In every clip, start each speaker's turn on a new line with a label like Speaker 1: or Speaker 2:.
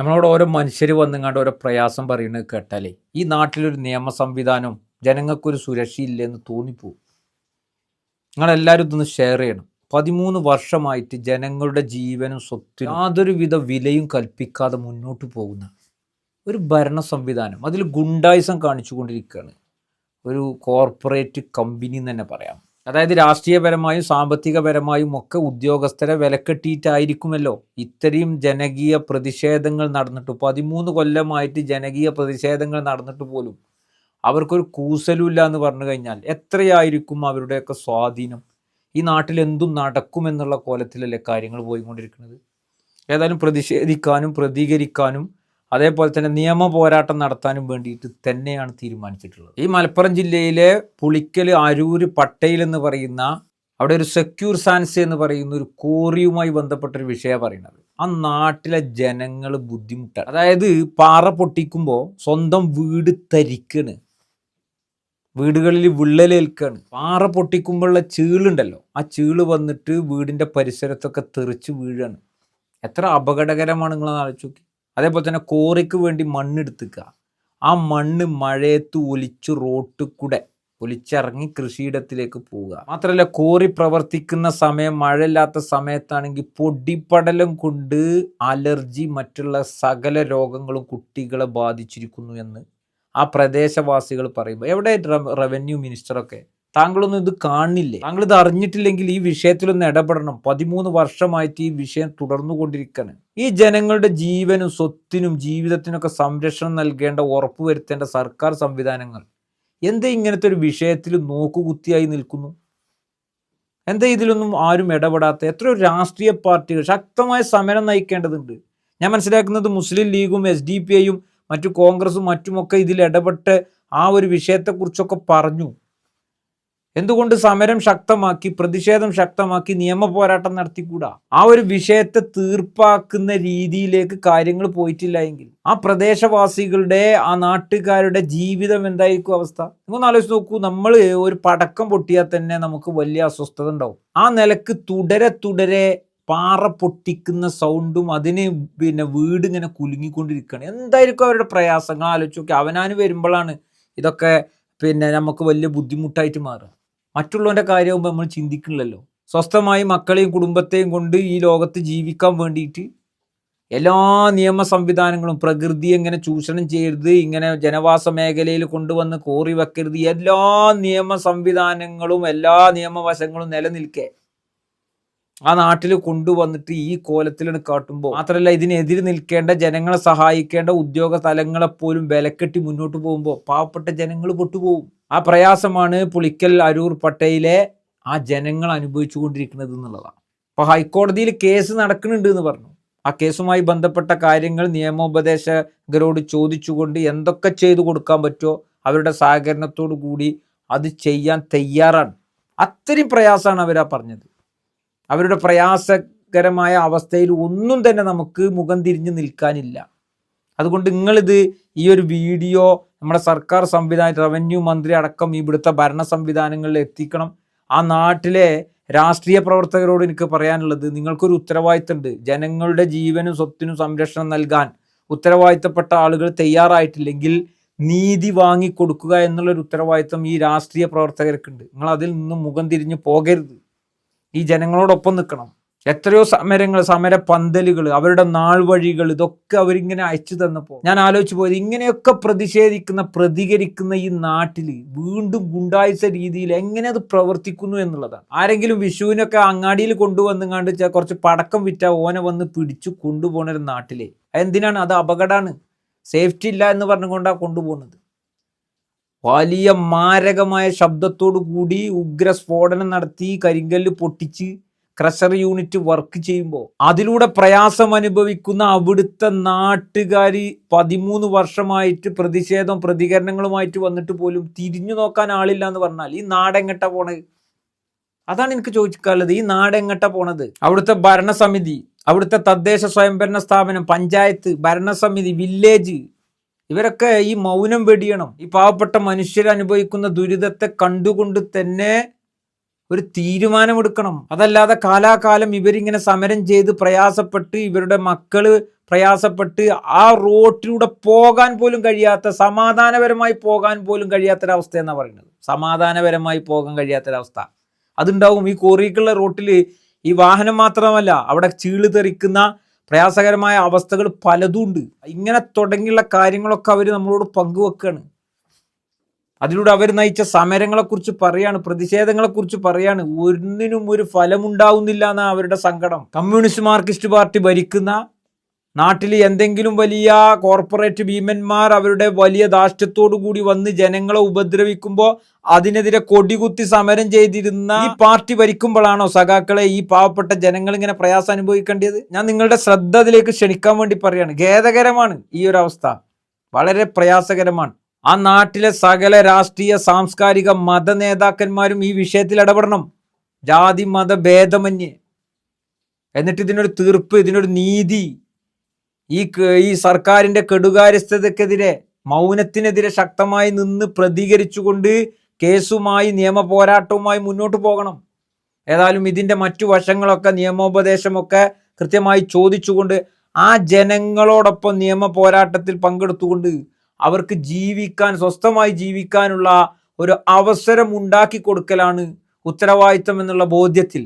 Speaker 1: നമ്മളോട് ഓരോ മനുഷ്യർ വന്നുങ്ങാണ്ട് ഓരോ പ്രയാസം പറയുന്നത് കേട്ടാലേ ഈ നാട്ടിലൊരു നിയമ സംവിധാനം ജനങ്ങൾക്കൊരു സുരക്ഷയില്ലെന്ന് തോന്നിപ്പോവും. നിങ്ങളെല്ലാവരും ഇതൊന്ന് ഷെയർ ചെയ്യണം. പതിമൂന്ന് വർഷമായിട്ട് ജനങ്ങളുടെ ജീവനും സ്വത്തിനും യാതൊരുവിധ വിലയും കൽപ്പിക്കാതെ മുന്നോട്ട് പോകുന്ന ഒരു ഭരണ സംവിധാനം. അതിൽ ഗുണ്ടായിസം കാണിച്ചുകൊണ്ടിരിക്കുകയാണ്. ഒരു കോർപ്പറേറ്റ് കമ്പനി എന്ന് തന്നെ പറയാം. അതായത് രാഷ്ട്രീയപരമായും സാമ്പത്തികപരമായും ഒക്കെ ഉദ്യോഗസ്ഥരെ വിലക്കെട്ടിയിട്ടായിരിക്കുമല്ലോ ഇത്രയും ജനകീയ പ്രതിഷേധങ്ങൾ നടന്നിട്ട്. പതിമൂന്ന് കൊല്ലമായിട്ട് ജനകീയ പ്രതിഷേധങ്ങൾ നടന്നിട്ട് പോലും അവർക്കൊരു കൂസലുമില്ല എന്ന് പറഞ്ഞു കഴിഞ്ഞാൽ എത്രയായിരിക്കും അവരുടെയൊക്കെ സ്വാധീനം? ഈ നാട്ടിൽ എന്തും നടക്കുമെന്നുള്ള കോലത്തിലല്ലേ കാര്യങ്ങൾ പോയിക്കൊണ്ടിരിക്കുന്നത്? ഏതായാലും പ്രതിഷേധിക്കാനും പ്രതികരിക്കാനും അതേപോലെ തന്നെ നിയമ പോരാട്ടം നടത്താനും വേണ്ടിയിട്ട് തന്നെയാണ് തീരുമാനിച്ചിട്ടുള്ളത്. ഈ മലപ്പുറം ജില്ലയിലെ പുളിക്കൽ അരൂര് പട്ടയിൽ എന്ന് പറയുന്ന അവിടെ ഒരു സെക്യൂർ സാൻസ് എന്ന് പറയുന്ന ഒരു കോറിയുമായി ബന്ധപ്പെട്ട ഒരു വിഷയമാണ് പറയുന്നത്. ആ നാട്ടിലെ ജനങ്ങൾ ബുദ്ധിമുട്ടാണ്. അതായത് പാറ പൊട്ടിക്കുമ്പോൾ സ്വന്തം വീട് തരിക്കണ്. വീടുകളിൽ വിള്ളലേൽക്കാണ്. പാറ പൊട്ടിക്കുമ്പോഴുള്ള ചീളുണ്ടല്ലോ. ആ ചീൾ വന്നിട്ട് വീടിന്റെ പരിസരത്തൊക്കെ തെറിച്ച് വീഴാണ്. എത്ര അപകടകരമാണ് നിങ്ങളത് ആലോചിച്ച് നോക്കി. അതേപോലെ തന്നെ കോറിക്ക് വേണ്ടി മണ്ണെടുത്തുക്കുക. ആ മണ്ണ് മഴയത്ത് ഒലിച്ച് റോട്ടിൽ കൂടെ ഒലിച്ചിറങ്ങി കൃഷിയിടത്തിലേക്ക് പോവുക. മാത്രമല്ല കോറി പ്രവർത്തിക്കുന്ന സമയം മഴയില്ലാത്ത സമയത്താണെങ്കിൽ പൊടിപ്പടലം കൊണ്ട് അലർജി മറ്റുള്ള സകല രോഗങ്ങളും കുട്ടികളെ ബാധിച്ചിരിക്കുന്നു എന്ന് ആ പ്രദേശവാസികൾ പറയുമ്പോൾ. എവിടെ റവ- റവന്യൂ മിനിസ്റ്ററൊക്കെ? താങ്കളൊന്നും ഇത് കാണില്ലേ? താങ്കൾ ഇത് അറിഞ്ഞിട്ടില്ലെങ്കിൽ ഈ വിഷയത്തിലൊന്ന് ഇടപെടണം. പതിമൂന്ന് വർഷമായിട്ട് ഈ വിഷയം തുടർന്നുകൊണ്ടിരിക്കുകയാണ് ഈ ജനങ്ങളുടെ ജീവനും സ്വത്തിനും ജീവിതത്തിനൊക്കെ സംരക്ഷണം നൽകേണ്ട ഉറപ്പുവരുത്തേണ്ട സർക്കാർ സംവിധാനങ്ങൾ എന്തേ ഇങ്ങനത്തെ ഒരു വിഷയത്തിൽ നോക്കുകുത്തിയായി നിൽക്കുന്നു? എന്താ ഇതിലൊന്നും ആരും ഇടപെടാത്ത? എത്രയോ രാഷ്ട്രീയ പാർട്ടികൾ ശക്തമായ സമരം നയിക്കേണ്ടതുണ്ട്. ഞാൻ മനസ്സിലാക്കുന്നത് മുസ്ലിം ലീഗും എസ് ഡി പി ഐയും മറ്റു കോൺഗ്രസും മറ്റുമൊക്കെ ഇതിൽ ഇടപെട്ട് ആ ഒരു വിഷയത്തെക്കുറിച്ചൊക്കെ പറഞ്ഞു. എന്തുകൊണ്ട് സമരം ശക്തമാക്കി പ്രതിഷേധം ശക്തമാക്കി നിയമ പോരാട്ടം നടത്തിക്കൂടാ? ആ ഒരു വിഷയത്തെ തീർപ്പാക്കുന്ന രീതിയിലേക്ക് കാര്യങ്ങൾ പോയിട്ടില്ല എങ്കിൽ. ആ പ്രദേശവാസികളുടെ ആ നാട്ടുകാരുടെ ജീവിതം എന്തായിരിക്കും അവസ്ഥ? നിങ്ങളൊന്ന് ആലോചിച്ച് നോക്കൂ. നമ്മൾ ഒരു പടക്കം പൊട്ടിയാൽ തന്നെ നമുക്ക് വലിയ അസ്വസ്ഥത ഉണ്ടാവും. ആ നിലയ്ക്ക് തുടരെ തുടരെ പാറ പൊട്ടിക്കുന്ന സൗണ്ടും അതിന് പിന്നെ വീട് ഇങ്ങനെ കുലുങ്ങിക്കൊണ്ടിരിക്കുകയാണ്. എന്തായിരിക്കും അവരുടെ പ്രയാസങ്ങൾ? ആലോചിച്ച് നോക്കി. അവനാന് വരുമ്പോഴാണ് ഇതൊക്കെ പിന്നെ നമുക്ക് വലിയ ബുദ്ധിമുട്ടായിട്ട് മാറുക. മറ്റുള്ളവന്റെ കാര്യമാകുമ്പോൾ നമ്മൾ ചിന്തിക്കണില്ലല്ലോ സ്വസ്ഥമായി മക്കളെയും കുടുംബത്തെയും കൊണ്ട് ഈ ലോകത്ത് ജീവിക്കാൻ വേണ്ടിയിട്ട് എല്ലാ നിയമ സംവിധാനങ്ങളും പ്രകൃതി എങ്ങനെ ചൂഷണം ചെയ്യരുത് ഇങ്ങനെ ജനവാസ മേഖലയിൽ കൊണ്ടുവന്ന് കോറി വെക്കരുത് എല്ലാ നിയമ സംവിധാനങ്ങളും എല്ലാ നിയമവശങ്ങളും നിലനിൽക്കേ ആ നാട്ടിൽ കൊണ്ടുവന്നിട്ട് ഈ കോലത്തിലാണ് കാട്ടുമ്പോൾ മാത്രമല്ല ഇതിനെതിരെ നിൽക്കേണ്ട ജനങ്ങളെ സഹായിക്കേണ്ട ഉദ്യോഗ തലങ്ങളെപ്പോലും വിലക്കെട്ടി മുന്നോട്ട് പോകുമ്പോൾ പാവപ്പെട്ട ജനങ്ങൾ പൊട്ടുപോകും. ആ പ്രയാസമാണ് പുളിക്കൽ അരൂർ പട്ടയിലെ ആ ജനങ്ങൾ അനുഭവിച്ചു കൊണ്ടിരിക്കുന്നത് എന്നുള്ളതാണ്. അപ്പോൾ ഹൈക്കോടതിയിൽ കേസ് നടക്കുന്നുണ്ട് എന്ന് പറഞ്ഞു. ആ കേസുമായി ബന്ധപ്പെട്ട കാര്യങ്ങൾ നിയമോപദേശകരോട് ചോദിച്ചുകൊണ്ട് എന്തൊക്കെ ചെയ്തു കൊടുക്കാൻ പറ്റുമോ അവരുടെ സഹകരണത്തോടു കൂടി അത് ചെയ്യാൻ തയ്യാറാണ്. അത്രയും പ്രയാസമാണ് അവരാ പറഞ്ഞത്. അവരുടെ പ്രയാസകരമായ അവസ്ഥയിൽ ഒന്നും തന്നെ നമുക്ക് മുഖം തിരിഞ്ഞ് നിൽക്കാനില്ല. അതുകൊണ്ട് നിങ്ങളിത് ഈ ഒരു വീഡിയോ നമ്മുടെ സർക്കാർ സംവിധാനം റവന്യൂ മന്ത്രി അടക്കം ഇവിടുത്തെ ഭരണ സംവിധാനങ്ങളിൽ എത്തിക്കണം. ആ നാട്ടിലെ രാഷ്ട്രീയ പ്രവർത്തകരോട് എനിക്ക് പറയാനുള്ളത് നിങ്ങൾക്കൊരു ഉത്തരവാദിത്തമുണ്ട്. ജനങ്ങളുടെ ജീവനും സ്വത്തിനും സംരക്ഷണം നൽകാൻ ഉത്തരവാദിത്തപ്പെട്ട ആളുകൾ തയ്യാറായിട്ടില്ലെങ്കിൽ നീതി വാങ്ങിക്കൊടുക്കുക എന്നുള്ളൊരു ഉത്തരവാദിത്തം ഈ രാഷ്ട്രീയ പ്രവർത്തകർക്കുണ്ട്. നിങ്ങൾ അതിൽ നിന്നും മുഖം തിരിഞ്ഞു പോകരുത്. ഈ ജനങ്ങളോടൊപ്പം നിൽക്കണം. എത്രയോ സമരങ്ങൾ സമര പന്തലുകൾ അവരുടെ നാൾ വഴികൾ ഇതൊക്കെ അവരിങ്ങനെ അയച്ചു തന്നപ്പോൾ ഞാൻ ആലോചിച്ചു പോയത് ഇങ്ങനെയൊക്കെ പ്രതിഷേധിക്കുന്ന പ്രതികരിക്കുന്ന ഈ നാട്ടിൽ വീണ്ടും ഗുണ്ടായിച്ച രീതിയിൽ എങ്ങനെ അത് പ്രവർത്തിക്കുന്നു എന്നുള്ളതാണ്. ആരെങ്കിലും വിഷുവിനൊക്കെ അങ്ങാടിയിൽ കൊണ്ടുവന്ന് കണ്ട് കുറച്ച് പടക്കം വിറ്റ ഓനെ വന്ന് പിടിച്ചു കൊണ്ടുപോകുന്ന ഒരു നാട്ടിലെ. എന്തിനാണ് അത് അപകടമാണ് സേഫ്റ്റി ഇല്ല എന്ന് പറഞ്ഞുകൊണ്ടാണ് കൊണ്ടുപോകുന്നത് വലിയ മാരകമായ ശബ്ദത്തോടു കൂടി ഉഗ്ര സ്ഫോടനം നടത്തി കരിങ്കല്ല് പൊട്ടിച്ച് ക്രഷർ യൂണിറ്റ് വർക്ക് ചെയ്യുമ്പോൾ അതിലൂടെ പ്രയാസം അനുഭവിക്കുന്ന അവിടുത്തെ നാട്ടുകാർ പതിമൂന്ന് വർഷമായിട്ട് പ്രതിഷേധം പ്രതികരണങ്ങളുമായിട്ട് വന്നിട്ട് പോലും തിരിഞ്ഞു നോക്കാൻ ആളില്ല എന്ന് പറഞ്ഞാൽ ഈ നാടെങ്ങട്ട പോണത്? അതാണ് എനിക്ക് ചോദിക്കാനുള്ളത്. ഈ നാടെങ്ങട്ട പോണത്? അവിടുത്തെ ഭരണസമിതി അവിടുത്തെ തദ്ദേശ സ്വയംഭരണ സ്ഥാപനം പഞ്ചായത്ത് ഭരണസമിതി വില്ലേജ് ഇവരൊക്കെ ഈ മൗനം വെടിയണം. ഈ പാവപ്പെട്ട മനുഷ്യർ അനുഭവിക്കുന്ന ദുരിതത്തെ കണ്ടുകൊണ്ട് തന്നെ ഒരു തീരുമാനമെടുക്കണം. അതല്ലാതെ കാലാകാലം ഇവരിങ്ങനെ സമരം ചെയ്ത് പ്രയാസപ്പെട്ട് ഇവരുടെ മക്കൾ പ്രയാസപ്പെട്ട് ആ റോട്ടിലൂടെ പോകാൻ പോലും കഴിയാത്ത സമാധാനപരമായി പോകാൻ പോലും കഴിയാത്തൊരവസ്ഥ എന്നാണ് പറയുന്നത്. സമാധാനപരമായി പോകാൻ കഴിയാത്തൊരവസ്ഥ. അതുണ്ടാവും. ഈ കോറിക്കുള്ള റോട്ടിൽ ഈ വാഹനം മാത്രമല്ല അവിടെ ചീൾ തെറിക്കുന്ന പ്രയാസകരമായ അവസ്ഥകൾ പലതും ഉണ്ട്. ഇങ്ങനെ തുടങ്ങിയുള്ള കാര്യങ്ങളൊക്കെ അവർ നമ്മളോട് പങ്കുവെക്കുകയാണ് അതിലൂടെ അവർ നയിച്ച സമരങ്ങളെക്കുറിച്ച് പറയാണ് പ്രതിഷേധങ്ങളെക്കുറിച്ച് പറയാണ്. ഒന്നിനും ഒരു ഫലമുണ്ടാവുന്നില്ല എന്നാണ് അവരുടെ സങ്കടം. കമ്മ്യൂണിസ്റ്റ് മാർക്സിസ്റ്റ് പാർട്ടി ഭരിക്കുന്ന നാട്ടിൽ എന്തെങ്കിലും വലിയ കോർപ്പറേറ്റ് ഭീമന്മാർ അവരുടെ വലിയ ദാഷ്ട്യത്തോടു കൂടി വന്ന് ജനങ്ങളെ ഉപദ്രവിക്കുമ്പോൾ അതിനെതിരെ കൊടികുത്തി സമരം ചെയ്തിരുന്ന ഈ പാർട്ടി ഭരിക്കുമ്പോഴാണോ സഖാക്കളെ ഈ പാവപ്പെട്ട ജനങ്ങൾ ഇങ്ങനെ പ്രയാസം അനുഭവിക്കേണ്ടത്? ഞാൻ നിങ്ങളുടെ ശ്രദ്ധ അതിലേക്ക് ക്ഷണിക്കാൻ വേണ്ടി പറയാണ്. ഖേദകരമാണ് ഈ ഒരു അവസ്ഥ. വളരെ പ്രയാസകരമാണ്. ആ നാട്ടിലെ സകല രാഷ്ട്രീയ സാംസ്കാരിക മത നേതാക്കന്മാരും ഈ വിഷയത്തിൽ ഇടപെടണം. ജാതി മത ഭേദമന്യേ. എന്നിട്ട് ഇതിനൊരു തീർപ്പ് ഇതിനൊരു നീതി ഈ ഈ സർക്കാരിന്റെ കെടുകാര്യസ്ഥതക്കെതിരെ മൗനത്തിനെതിരെ ശക്തമായി നിന്ന് പ്രതികരിച്ചുകൊണ്ട് കേസുമായി നിയമ പോരാട്ടവുമായി മുന്നോട്ട് പോകണം. ഏതായാലും ഇതിന്റെ മറ്റു വശങ്ങളൊക്കെ നിയമോപദേശമൊക്കെ കൃത്യമായി ചോദിച്ചുകൊണ്ട് ആ ജനങ്ങളോടൊപ്പം നിയമ പോരാട്ടത്തിൽ പങ്കെടുത്തുകൊണ്ട് അവർക്ക് ജീവിക്കാൻ സ്വസ്ഥമായി ജീവിക്കാനുള്ള ഒരു അവസരം ഉണ്ടാക്കി കൊടുക്കലാണ് ഉത്തരവാദിത്തം എന്നുള്ള ബോധ്യത്തിൽ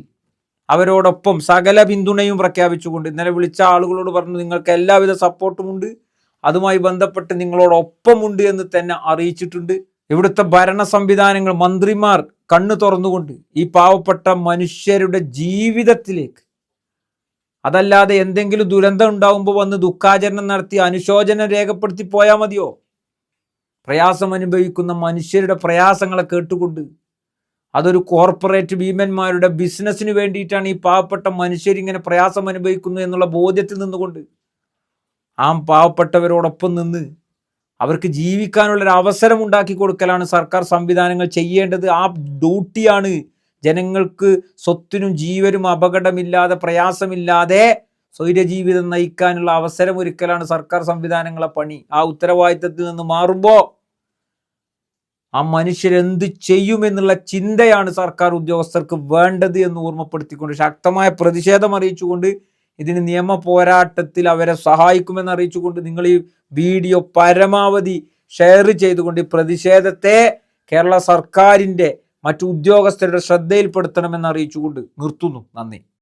Speaker 1: അവരോടൊപ്പം സകല പിന്തുണയും പ്രഖ്യാപിച്ചുകൊണ്ട് ഇന്നലെ വിളിച്ച ആളുകളോട് പറഞ്ഞു നിങ്ങൾക്ക് എല്ലാവിധ സപ്പോർട്ടുമുണ്ട് അതുമായി ബന്ധപ്പെട്ട് നിങ്ങളോടൊപ്പമുണ്ട് എന്ന് തന്നെ അറിയിച്ചിട്ടുണ്ട്. ഇവിടുത്തെ ഭരണ സംവിധാനങ്ങൾ മന്ത്രിമാർ കണ്ണു തുറന്നുകൊണ്ട് ഈ പാവപ്പെട്ട മനുഷ്യരുടെ ജീവിതത്തിലേക്ക് അതല്ലാതെ എന്തെങ്കിലും ദുരന്തം ഉണ്ടാകുമ്പോൾ വന്ന് ദുഃഖാചരണം നടത്തി അനുശോചനം രേഖപ്പെടുത്തി പോയാൽ മതിയോ? പ്രയാസം അനുഭവിക്കുന്ന മനുഷ്യരുടെ പ്രയാസങ്ങളെ കേട്ടുകൊണ്ട് അതൊരു കോർപ്പറേറ്റ് ഭീമന്മാരുടെ ബിസിനസ്സിന് വേണ്ടിയിട്ടാണ് ഈ പാവപ്പെട്ട മനുഷ്യരിങ്ങനെ പ്രയാസം അനുഭവിക്കുന്നു എന്നുള്ള ബോധ്യത്തിൽ നിന്നുകൊണ്ട് ആ പാവപ്പെട്ടവരോടൊപ്പം നിന്ന് അവർക്ക് ജീവിക്കാനുള്ളൊരു അവസരം ഉണ്ടാക്കി കൊടുക്കലാണ് സർക്കാർ സംവിധാനങ്ങൾ ചെയ്യേണ്ടത്. ആ ഡ്യൂട്ടിയാണ് ജനങ്ങൾക്ക് സ്വത്തിനും ജീവനും അപകടമില്ലാതെ പ്രയാസമില്ലാതെ സ്വൈര്യജീവിതം നയിക്കാനുള്ള അവസരം ഒരുക്കലാണ് സർക്കാർ സംവിധാനങ്ങളെ പണി. ആ ഉത്തരവാദിത്തത്തിൽ നിന്ന് മാറുമ്പോൾ ആ മനുഷ്യരെന്ത് ചെയ്യുമെന്നുള്ള ചിന്തയാണ് സർക്കാർ ഉദ്യോഗസ്ഥർക്ക് വേണ്ടത് എന്ന് ഓർമ്മപ്പെടുത്തിക്കൊണ്ട് ശക്തമായ പ്രതിഷേധം അറിയിച്ചുകൊണ്ട് ഇതിന് നിയമ പോരാട്ടത്തിൽ അവരെ സഹായിക്കുമെന്ന് അറിയിച്ചുകൊണ്ട് നിങ്ങൾ ഈ വീഡിയോ പരമാവധി ഷെയർ ചെയ്തുകൊണ്ട് ഈ പ്രതിഷേധത്തെ കേരള സർക്കാരിന്റെ മറ്റു ഉദ്യോഗസ്ഥരുടെ ശ്രദ്ധയിൽപ്പെടുത്തണമെന്ന് അറിയിച്ചുകൊണ്ട് നിർത്തുന്നു. നന്ദി.